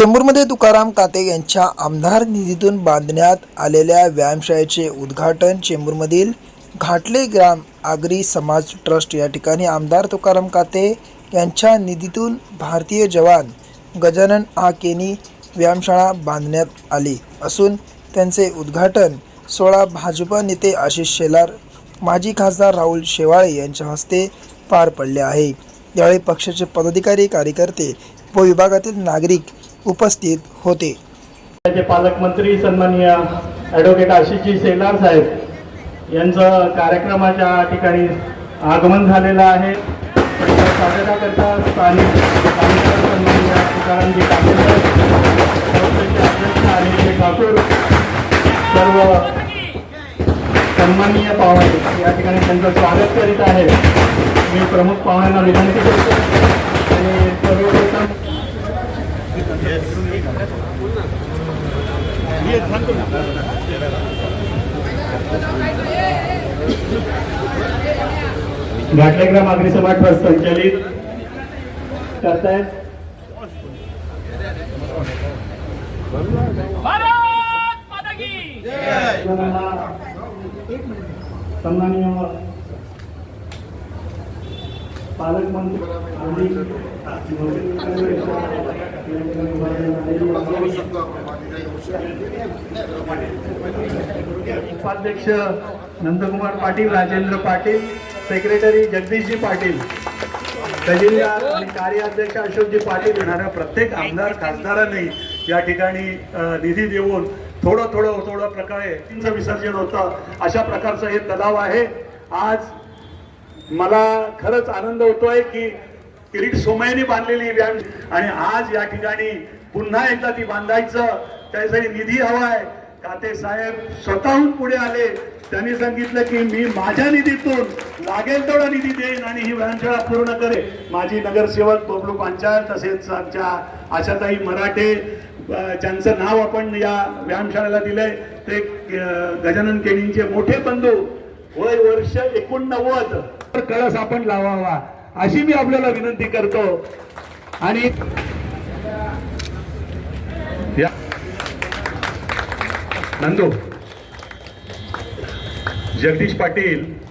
चेंबूरमध्ये तुकाराम काते यांच्या आमदार निधीतून बांधण्यात आलेल्या व्यायामशाळेचे उद्घाटन चेंबूरमधील घाटले ग्राम आगरी समाज ट्रस्ट या ठिकाणी आमदार तुकाराम काते यांच्या निधीतून भारतीय जवान गजानन आकेनी व्यायामशाळा बांधण्यात आली असून त्यांचे उद्घाटन सोळा भाजपा नेते आशिष शेलार माजी खासदार राहुल शेवाळे यांच्या हस्ते पार पडले आहे. यावेळी पक्षाचे पदाधिकारी कार्यकर्ते व विभागातील नागरिक उपस्थित होते. राज्याचे पालकमंत्री सन्माननीय ॲडव्होकेट आशिषजी सेलार साहेब यांचं कार्यक्रमाच्या ठिकाणी आगमन झालेलं आहे. स्वागताकरता स्थानिक स्थानिक सन्माननीय तुकारामजी अध्यक्ष आणि ठाकूर सर्व सन्माननीय पाहुणे या ठिकाणी त्यांचं स्वागत करीत आहे मी प्रमुख पाहुण्यांना विनंती करतो आणि घाटलेग्राम आगरी समाज ट्रस्ट संचालित करतायत सन्माननीय पालकमंत्री उपाध्यक्ष नंदकुमार पाटील राजेंद्र पाटील सेक्रेटरी जगदीशजी पाटील तहसीलदार आणि कार्याध्यक्ष अशोकजी पाटील येणाऱ्या प्रत्येक आमदार खासदारांनी या ठिकाणी निधी देऊन थोडं थोडं थोडं प्रकारे तींचं विसर्जन होतं अशा प्रकारचं हे तलाव आहे. आज मला खरंच आनंद होतोय की किरीट सोमयनी बांधलेली व्यायाम आणि आज या ठिकाणी पुन्हा एकदा ती बांधायचं. त्यासाठी निधी हवाय. काते साहेब स्वतःहून पुढे आले. त्यांनी सांगितलं की मी माझ्या निधीतून लागेल तेवढा निधी देईन आणि ही व्यायामशाळा पूर्ण करेन. माझी नगरसेवक बबलू पांचाळ तसेच आमच्या आशाताई मराठे ज्यांचं नाव आपण या व्यायामशाळेला दिलंय ते गजानन केणींचे मोठे बंधू. वय वर्ष एकोणनव्वद. कळस आपण लावावा अशी मी आपल्याला विनंती करतो. आणि या. नंदू. जगदीश पाटील